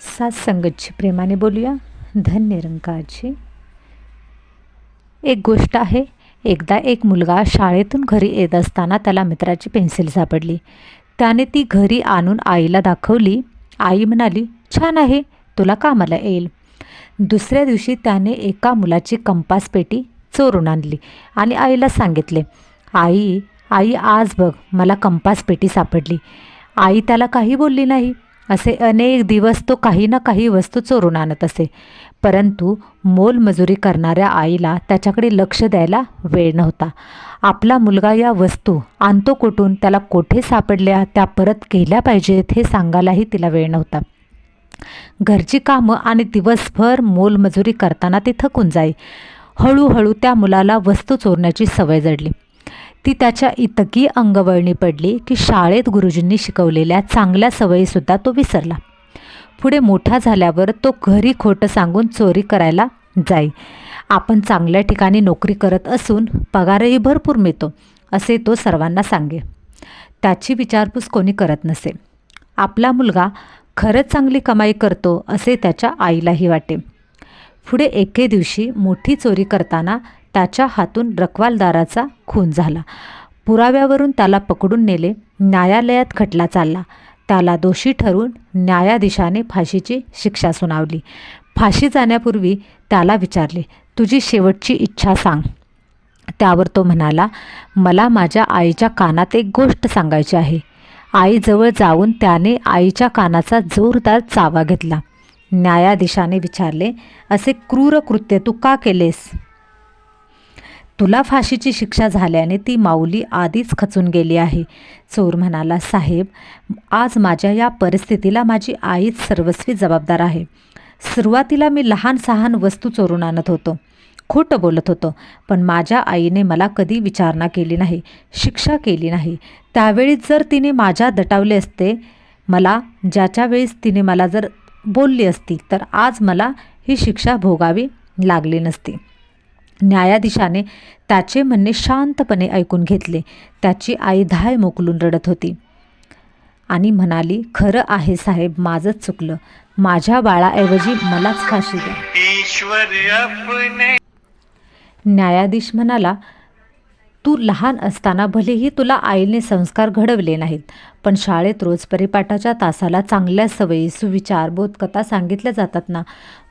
सात संगतची प्रेमाने बोलूया. धन्य रंकाची एक गोष्ट आहे एकदा एक मुलगा शाळेतून घरी येत असताना त्याला मित्राची पेन्सिल सापडली. त्याने ती घरी आणून आईला दाखवली. आई म्हणाली छान आहे तुला कामाला येईल. दुसऱ्या दिवशी त्याने एका मुलाची कंपास पेटी चोरून आणली आणि आईला सांगितले आई आई आज बघ मला कंपास पेटी सापडली. आई त्याला काही बोलली नाही. असे अनेक दिवस तो काही ना काही वस्तू चोरून आणत असे. परंतु मोलमजुरी करणाऱ्या आईला त्याच्याकडे लक्ष द्यायला वेळ नव्हता. आपला मुलगा या वस्तू आणतो कुठून त्याला कोठे सापडल्या त्या परत केल्या पाहिजेत हे सांगायलाही तिला वेळ नव्हता. घरची कामं आणि दिवसभर मोलमजुरी करताना ती थकून जाई. हळूहळू त्या मुलाला वस्तू चोरण्याची सवय जडली. ती त्याच्या इतकी अंगवळणी पडली की शाळेत गुरुजींनी शिकवलेल्या चांगल्या सवयीसुद्धा तो विसरला. पुढे मोठा झाल्यावर तो घरी खोटं सांगून चोरी करायला जाई. आपण चांगल्या ठिकाणी नोकरी करत असून पगारही भरपूर मिळतो असे तो सर्वांना सांगे. त्याची विचारपूस कोणी करत नसे. आपला मुलगा खरंच चांगली कमाई करतो असे त्याच्या आईलाही वाटे. पुढे एके दिवशी मोठी चोरी करताना त्याच्या हातून रखवालदाराचा खून झाला. पुराव्यावरून त्याला पकडून नेले. न्यायालयात खटला चालला. त्याला दोषी ठरवून न्यायाधीशाने फाशीची शिक्षा सुनावली. फाशी जाण्यापूर्वी त्याला विचारले तुझी शेवटची इच्छा सांग. त्यावर तो म्हणाला मला माझ्या आईच्या कानात एक गोष्ट सांगायची आहे. आईजवळ जाऊन त्याने आईच्या कानाचा जोरदार चावा घेतला. न्यायाधीशाने विचारले असे क्रूर कृत्य तू का केलेस? तुला फाशीची शिक्षा झाल्याने ती माऊली आधीच खचून गेली आहे. चोर म्हणाला साहेब आज माझ्या या परिस्थितीला माझी आईच सर्वस्वी जबाबदार आहे. सुरुवातीला मी लहान सहान वस्तू चोरून आणत होतो. खोटं बोलत होतो पण माझ्या आईने मला कधी विचारणा केली नाही शिक्षा केली नाही. त्यावेळी जर तिने माझ्या दटावले असते मला ज्याच्या वेळेस तिने मला जर बोलली असती तर आज मला ही शिक्षा भोगावी लागली नसती. न्यायाधीशाने त्याचे म्हणणे शांतपणे ऐकून घेतले. त्याची आई धाय मोकलून रडत होती. आणि म्हणाली खरं आहे साहेब माझंच चुकलं. माझ्या बाळाऐवजी मलाच फाशी द्या. न्यायाधीश म्हणाला तू लहान असताना भलेही तुला आईने संस्कार घडवले नाहीत पण शाळेत रोज परिपाठाच्या तासाला चांगल्या सवयी सुविचार बोधकथा सांगितल्या जातात ना?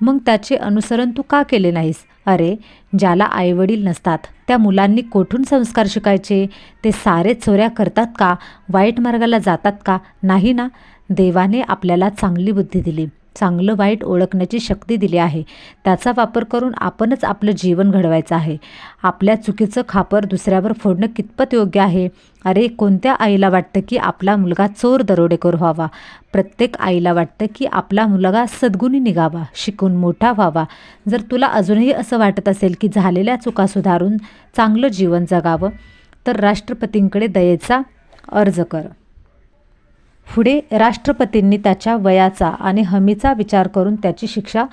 मग त्याचे अनुसरण तू का केले नाहीस? अरे ज्याला आईवडील नसतात त्या मुलांनी कोठून संस्कार शिकायचे? ते सारे चोऱ्या करतात का? वाईट मार्गाला जातात का? नाही ना? देवाने आपल्याला चांगली बुद्धी दिली. चांगलं वाईट ओळखण्याची शक्ती दिली आहे. त्याचा वापर करून आपणच आपलं जीवन घडवायचं आहे. आपल्या चुकीचं खापर दुसऱ्यावर फोडणं कितपत योग्य आहे? अरे कोणत्या आईला वाटतं की आपला मुलगा चोर दरोडेखोर व्हावा? प्रत्येक आईला वाटतं की आपला मुलगा सद्गुणी निघावा शिकून मोठा व्हावा. जर तुला अजूनही असं वाटत असेल की झालेल्या चुका सुधारून चांगलं जीवन जगावं तर राष्ट्रपतींकडे दयेचा अर्ज कर. पुढे राष्ट्रपतींनी त्याच्या वयाचा आणि हमीचा विचार करून त्याची शिक्षा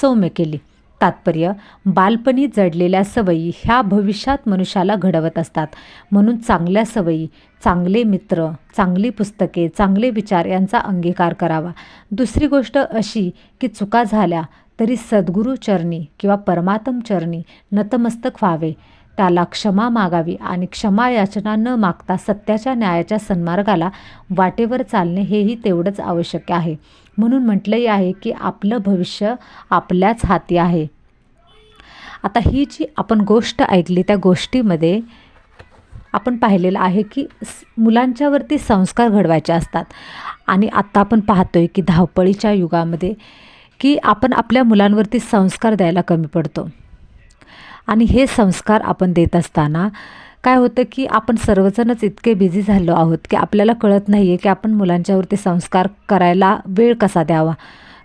सौम्य केली. तात्पर्य बालपणी जडलेल्या सवयी ह्या भविष्यात मनुष्याला घडवत असतात. म्हणून चांगल्या सवयी चांगले मित्र चांगली पुस्तके चांगले विचार यांचा अंगीकार करावा. दुसरी गोष्ट अशी की चुका झाल्या तरी सद्गुरू चरणी किंवा परमात्म चरणी नतमस्तक व्हावे. त्याला क्षमा मागावी आणि क्षमा याचना न मागता सत्याच्या न्यायाच्या सन्मार्गाला वाटेवर चालणे हेही तेवढंच आवश्यक आहे. म्हणून म्हटलंही आहे की आपलं भविष्य आपल्याच हाती आहे. आता ही जी आपण गोष्ट ऐकली त्या गोष्टीमध्ये आपण पाहिलेलं आहे की मुलांच्यावरती संस्कार घडवायचे असतात. आणि आत्ता आपण पाहतोय की धावपळीच्या युगामध्ये की आपण आपल्या मुलांवरती संस्कार द्यायला कमी पडतो. आणि हे संस्कार आपण देत असताना काय होतं की आपण सर्वजणच इतके बिझी झालो आहोत की आपल्याला कळत नाही आहे की आपण मुलांच्यावरती संस्कार करायला वेळ कसा द्यावा.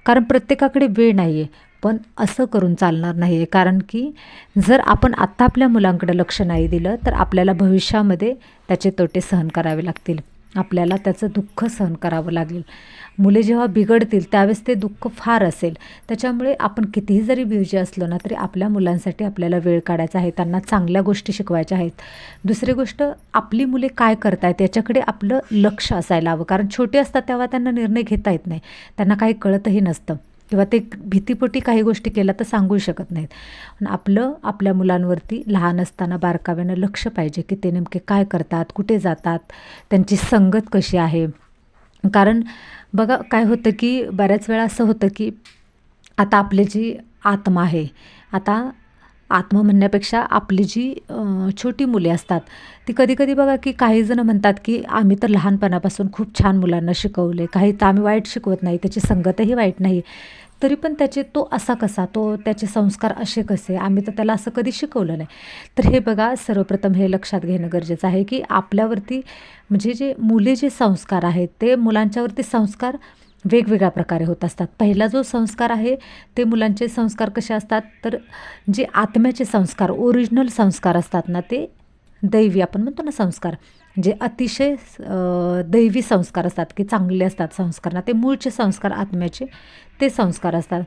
कारण प्रत्येकाकडे वेळ नाही आहे पण असं करून चालणार नाही आहे कारण की जर आपण आत्ता आपल्या मुलांकडे लक्ष नाही दिलं तर आपल्याला भविष्यामध्ये त्याचे तोटे सहन करावे लागतील. आपल्याला त्याचं दुःख सहन करावं लागेल. मुले जेव्हा बिघडतील त्यावेळेस ते दुःख फार असेल. त्याच्यामुळे आपण कितीही जरी बिजी असलो ना तरी आपल्या मुलांसाठी आपल्याला वेळ काढायचा आहे. त्यांना चांगल्या गोष्टी शिकवायच्या आहेत. दुसरी गोष्ट आपली मुले काय करतायत याच्याकडे आपलं लक्ष असायला हवं. कारण छोटे असतात तेव्हा त्यांना निर्णय घेता येत नाही. त्यांना काही कळतही नसतं. किंवा ते भीतीपोटी काही गोष्टी केल्या तर सांगू शकत नाहीत. पण आपलं आपल्या मुलांवरती लहान असताना बारकाव्यानं लक्ष पाहिजे की ते नेमके काय करतात कुठे जातात त्यांची संगत कशी आहे. कारण बघा काय होतं की बऱ्याच वेळा असं होतं की आता आपली जी आत्मा आहे आता आत्मा म्हणण्यापेक्षा आपली जी छोटी मुले असतात ती कधी कधी बघा की काही जण म्हणतात की आम्ही तर लहानपणापासून खूप छान मुलांना शिकवले काही तर आम्ही वाईट शिकवत नाही त्याची संगतही वाईट नाही. तरी पण त्याचे तो असा कसा तो त्याचे संस्कार असे कसे आम्ही तर त्याला असं कधी शिकवलं नाही. तर हे बघा सर्वप्रथम हे लक्षात घेणं गरजेचं आहे की आपल्यावरती म्हणजे जे मुले जे संस्कार आहेत ते मुलांच्यावरती संस्कार वेगवेगळ्या प्रकारे होत असतात. पहिला जो संस्कार आहे ते मुलांचे संस्कार कसे असतात? तर जे आत्म्याचे संस्कार ओरिजिनल संस्कार असतात ना ते दैवी आपण म्हणतो ना संस्कार. जे अतिशय दैवी संस्कार असतात की चांगले असतात संस्कार ना ते मूळचे संस्कार आत्म्याचे ते संस्कार असतात.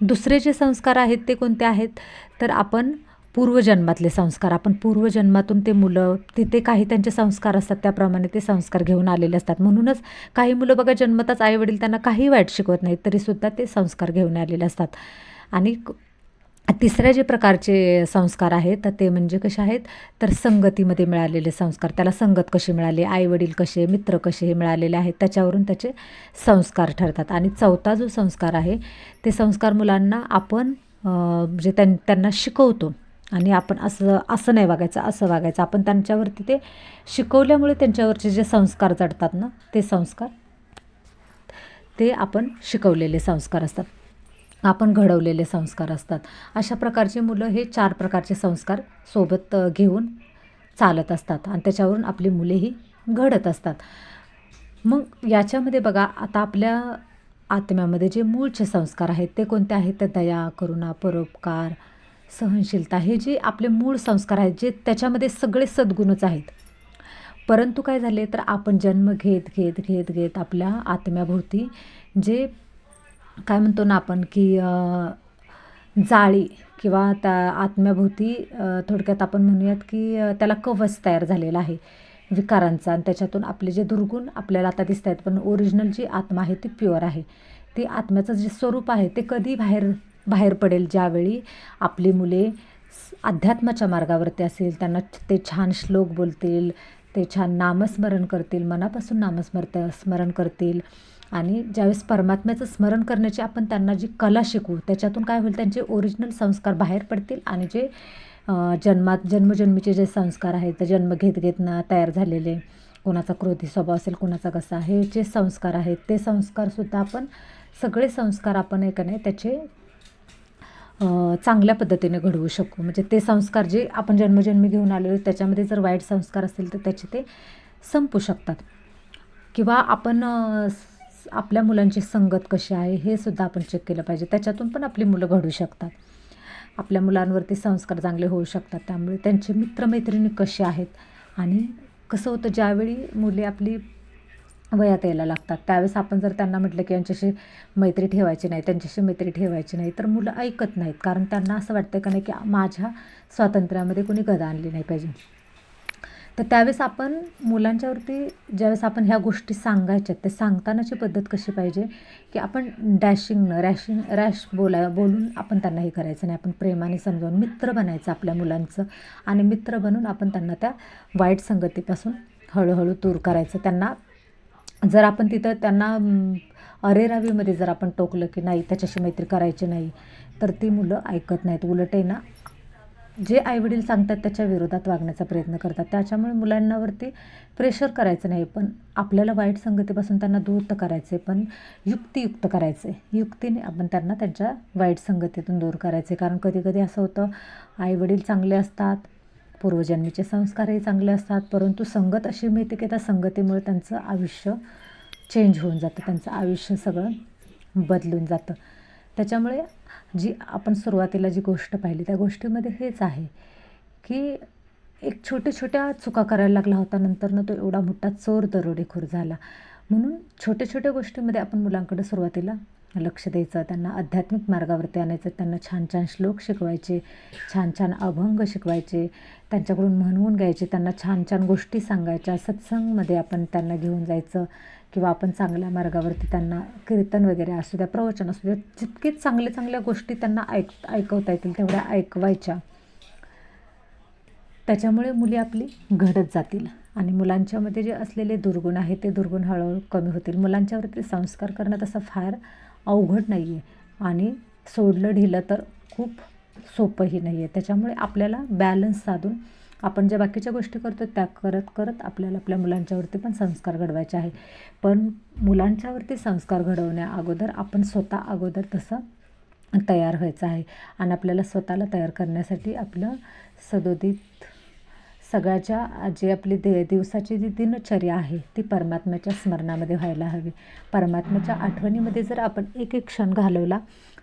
दुसरे जे संस्कार आहेत ते कोणते आहेत? तर आपण पूर्वजन्मातले संस्कार. आपण पूर्वजन्मातून ते मुलं तिथे काही त्यांचे संस्कार असतात त्याप्रमाणे ते संस्कार घेऊन आलेले असतात. म्हणूनच काही मुलं बघा जन्मताच आईवडील त्यांना काही वाईट शिकवत नाहीत तरीसुद्धा ते संस्कार घेऊन आलेले असतात. आणि तिसऱ्या जे प्रकारचे संस्कार आहेत तर ते म्हणजे कसे आहेत? तर संगतीमध्ये मिळालेले संस्कार. त्याला संगत कशी मिळाली? आईवडील कसे मित्र कसे हे मिळालेले आहेत त्याच्यावरून त्याचे संस्कार ठरतात. आणि चौथा जो संस्कार आहे ते संस्कार मुलांना आपण जे त्यां त्यांना शिकवतो. आणि आपण असं असं नाही वागायचं असं वागायचं. आपण त्यांच्यावरती ते शिकवल्यामुळे त्यांच्यावरचे जे संस्कार जडतात ना ते संस्कार ते आपण शिकवलेले संस्कार असतात. आपण घडवलेले संस्कार असतात. अशा प्रकारची मुलं हे चार प्रकारचे संस्कार सोबत घेऊन चालत असतात आणि त्याच्यावरून आपली मुलेही घडत असतात. मग याच्यामध्ये बघा आता आपल्या आत्म्यामध्ये जे मूळचे संस्कार आहेत ते कोणते आहेत? तर दया करुणा परोपकार सहनशीलता हे जे आपले मूळ संस्कार आहेत जे त्याच्यामध्ये सगळे सद्गुणच आहेत. परंतु काय झाले तर आपण जन्म घेत घेत घेत घेत आपल्या आत्म्याभोवती जे काय म्हणतो ना आपण की जाळी किंवा त्या आत्म्याभोवती थोडक्यात आपण म्हणूयात की त्याला कवच तयार झालेला आहे विकारांचा. आणि त्याच्यातून आपले जे दुर्गुण आपल्याला आता दिसत आहेत पण ओरिजिनल जी आत्मा आहे ती प्युअर आहे. ती आत्म्याचं जे स्वरूप आहे ते कधी बाहेर बाहेर पडेल ज्यावेळी आपली मुले अध्यात्माच्या मार्गावरती असेल त्यांना ते छान श्लोक बोलतील ते छान नामस्मरण करतील मनापासून नामस्मरत स्मरण करतील. आणि ज्यावेळेस परमात्म्याचं स्मरण करण्याची आपण त्यांना जी कला शिकवू त्याच्यातून काय होईल? त्यांचे ओरिजिनल संस्कार बाहेर पडतील आणि जे जन्मात जन्मजन्मीचे जे संस्कार आहेत ते जन्म घेत घेत ना तयार झालेले कोणाचा क्रोधी स्वभाव असेल कोणाचा कसा हे जे संस्कार आहेत ते संस्कारसुद्धा आपण सगळे संस्कार आपण एक नाही त्याचे चांगल्या पद्धतीने घडवू शकू. म्हणजे ते संस्कार जे आपण जन्मजन्मी घेऊन आलेलो त्याच्यामध्ये जर वाईट संस्कार असतील तर त्याचे ते संपू शकतात. किंवा आपण आपल्या मुलांची संगत कशी आहे हे सुद्धा आपण चेक केलं पाहिजे. त्याच्यातून पण आपली मुलं घडू शकतात. आपल्या मुलांवरती संस्कार चांगले होऊ शकतात. त्यामुळे त्यांचे मित्रमैत्रिणी कसे आहेत आणि कसं होतं ज्यावेळी मुले आपली वयात यायला लागतात. त्यावेळेस आपण जर त्यांना म्हटलं की यांच्याशी मैत्री ठेवायची नाही त्यांच्याशी मैत्री ठेवायची नाही तर मुलं ऐकत नाहीत. कारण त्यांना असं वाटतं का नाही की माझ्या स्वातंत्र्यामध्ये कोणी गदा आणली नाही पाहिजे. तर त्यावेळेस आपण मुलांच्यावरती ज्यावेळेस आपण ह्या गोष्टी सांगायच्या ते सांगतानाची पद्धत कशी पाहिजे की आपण डॅशिंगनं रॅशिंग रॅश बोला बोलून आपण त्यांना हे करायचं नाही. आपण प्रेमाने समजावून मित्र बनायचं आपल्या मुलांचं आणि मित्र बनून आपण त्यांना त्या वाईट संगतीपासून हळूहळू दूर करायचं. त्यांना जर आपण तिथं त्यांना अरेरावीमध्ये जर आपण टोकलं की नाही त्याच्याशी मैत्री करायची नाही तर ती मुलं ऐकत नाहीत. उलट आहे ना जे आईवडील सांगतात त्याच्या विरोधात वागण्याचा प्रयत्न करतात. त्याच्यामुळे मुलांनावरती प्रेशर करायचं नाही पण आपल्याला वाईट संगतीपासून त्यांना दूर तर करायचे पण युक्तियुक्त करायचे युक्तीने आपण त्यांना त्यांच्या वाईट संगतीतून दूर करायचे कारण कधी कधी असं होतं आईवडील चांगले असतात पूर्वजन्मीचे संस्कारही चांगले असतात परंतु संगत अशी मिळते की त्या संगतीमुळे त्यांचं आयुष्य चेंज होऊन जातं त्यांचं आयुष्य सगळं बदलून जातं. त्याच्यामुळे जी आपण सुरुवातीला जी गोष्ट पाहिली त्या गोष्टीमध्ये हेच आहे की एक छोट्या छोट्या चुका करायला लागला होता नंतरनं तो एवढा मोठा चोर दरोडेखोर झाला. म्हणून छोट्या छोट्या गोष्टींमध्ये आपण मुलांकडे सुरुवातीला लक्ष द्यायचं त्यांना आध्यात्मिक मार्गावरती आणायचं त्यांना छान छान श्लोक शिकवायचे छान छान अभंग शिकवायचे त्यांच्याकडून म्हणवून घ्यायचे त्यांना छान छान गोष्टी सांगायच्या. सत्संगमध्ये आपण त्यांना घेऊन जायचं किंवा आपण चांगल्या मार्गावरती त्यांना कीर्तन वगैरे असू द्या प्रवचन असू द्या जितके चांगल्या चांगल्या गोष्टी त्यांना ऐक ऐकवता येतील तेवढ्या ऐकवायच्या. त्याच्यामुळे मुली आपली घडत जातील आणि मुलांच्यामध्ये जे असलेले दुर्गुण आहे ते दुर्गुण हळूहळू कमी होतील. मुलांच्यावरती संस्कार करणं तसं फार अवघड नाही आहे आणि सोडलं ढिलं तर खूप सोपंही नाही आहे त्याच्यामुळे आपल्याला बॅलन्स साधून आपण ज्या बाकीच्या गोष्टी करतो त्या करत करत आपल्याला आपल्या मुलांच्यावरती पण संस्कार घडवायचे आहे पण मुलांच्यावरती संस्कार घडवण्या अगोदर आपण स्वतः अगोदर तसं तयार व्हायचं आहे. आणि आपल्याला स्वतःला तयार करण्यासाठी आपलं सदोदित सगळ्याच्या जी आपली दे दिवसाची जी दिनचर्या आहे ती परमात्म्याच्या स्मरणामध्ये व्हायला हवी. परमात्म्याच्या आठवणीमध्ये जर आपण एक एक क्षण घालवला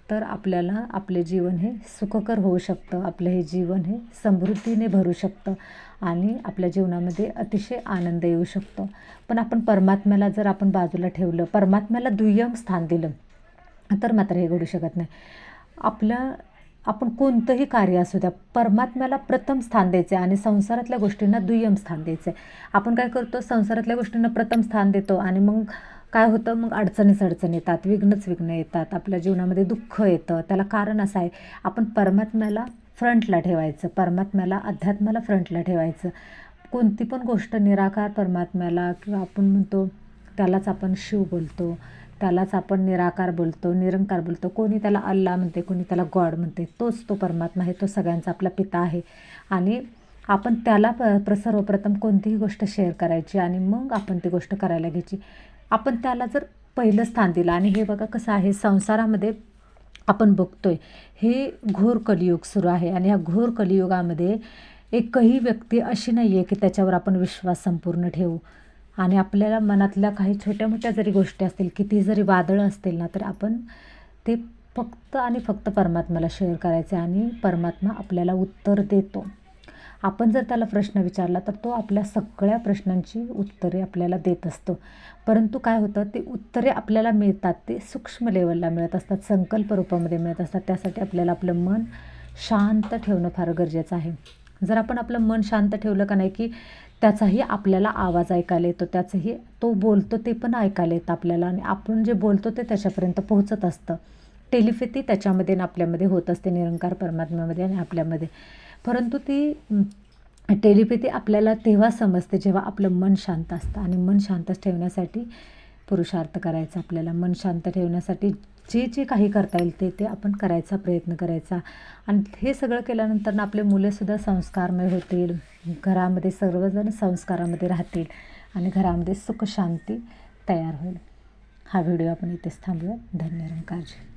तर आपल्याला आपले जीवन हे सुखकर होऊ शकतं. आपलं हे जीवन हे समृद्धीने भरू शकतं आणि आपल्या जीवनामध्ये अतिशय आनंद येऊ शकतो. पण आपण परमात्म्याला जर आपण बाजूला ठेवलं परमात्म्याला दुय्यम स्थान दिलं तर मात्र हे घडू शकत नाही. आपलं आपण कोणतंही कार्य असू द्या परमात्म्याला प्रथम स्थान द्यायचे आणि संसारातल्या गोष्टींना दुय्यम स्थान द्यायचं आहे आपण काय करतो संसारातल्या गोष्टींना प्रथम स्थान देतो आणि मग काय होतं मग अडचणीच अडचण येतात विघ्नच विघ्न येतात आपल्या जीवनामध्ये दुःख येतं त्याला कारण असं आहे. आपण परमात्म्याला फ्रंटला ठेवायचं परमात्म्याला अध्यात्माला फ्रंटला ठेवायचं. कोणती पण गोष्ट निराकार परमात्म्याला किंवा आपण म्हणतो त्यालाच आपण शिव बोलतो. त्यालाच आपण निराकार बोलतो निरंकार बोलतो. कोणी त्याला अल्ला म्हणते कोणी त्याला गॉड म्हणते तोच तो परमात्मा आहे तो सगळ्यांचा आपला पिता आहे. आणि आपण त्याला प प्र सर्वप्रथम कोणतीही गोष्ट शेअर करायची आणि मग आपण ती गोष्ट करायला घ्यायची. आपण त्याला जर पहिलं स्थान दिलं आणि हे बघा कसं आहे संसारामध्ये आपण बघतोय हे घोर कलियुग सुरू आहे आणि ह्या घोर कलियुगामध्ये एकही व्यक्ती अशी नाही आहे की त्याच्यावर आपण विश्वास संपूर्ण ठेवू. आणि आपल्याला मनातल्या काही छोट्या मोठ्या जरी गोष्टी असतील किती जरी वादळं असतील ना तर आपण ते फक्त आणि फक्त परमात्म्याला शेअर करायचे आणि परमात्मा आपल्याला उत्तर देतो. आपण जर त्याला प्रश्न विचारला तर तो आपल्या सगळ्या प्रश्नांची उत्तरे आपल्याला देत असतो. परंतु काय होतं ते उत्तरे आपल्याला मिळतात ते सूक्ष्म लेवलला मिळत असतात संकल्प रूपामध्ये मिळत असतात. त्यासाठी आपल्याला आपलं मन शांत ठेवणं फार गरजेचं आहे. जर आपण आपलं मन शांत ठेवलं का नाही की त्याचाही आपल्याला आवाज ऐकायला येतो. त्याचंही तो बोलतो ते पण ऐकायला येतं आपल्याला. आणि आपण जे बोलतो ते त्याच्यापर्यंत पोहोचत असतं. टेलिफेती त्याच्यामध्ये आणि आपल्यामध्ये होत असते. निरंकार परमात्म्यामध्ये आणि आपल्यामध्ये. परंतु ती टेलिपॅथी आपल्याला तेव्हा समजते जेव्हा आपलं मन शांत असतं. आणि मन शांत ठेवण्यासाठी पुरुषार्थ करायचा आपल्याला. मन शांत ठेवण्यासाठी जे जे काही करता येईल ते ते आपण करायचा प्रयत्न करायचा. आणि हे सगळं केल्यानंतर ना आपले मुलेसुद्धा संस्कारमय होतील. घरामध्ये सर्वजण संस्कारामध्ये राहतील आणि घरामध्ये सुखशांती तयार होईल. हा व्हिडिओ आपण इथेच थांबूया. धन्यवाद काळजी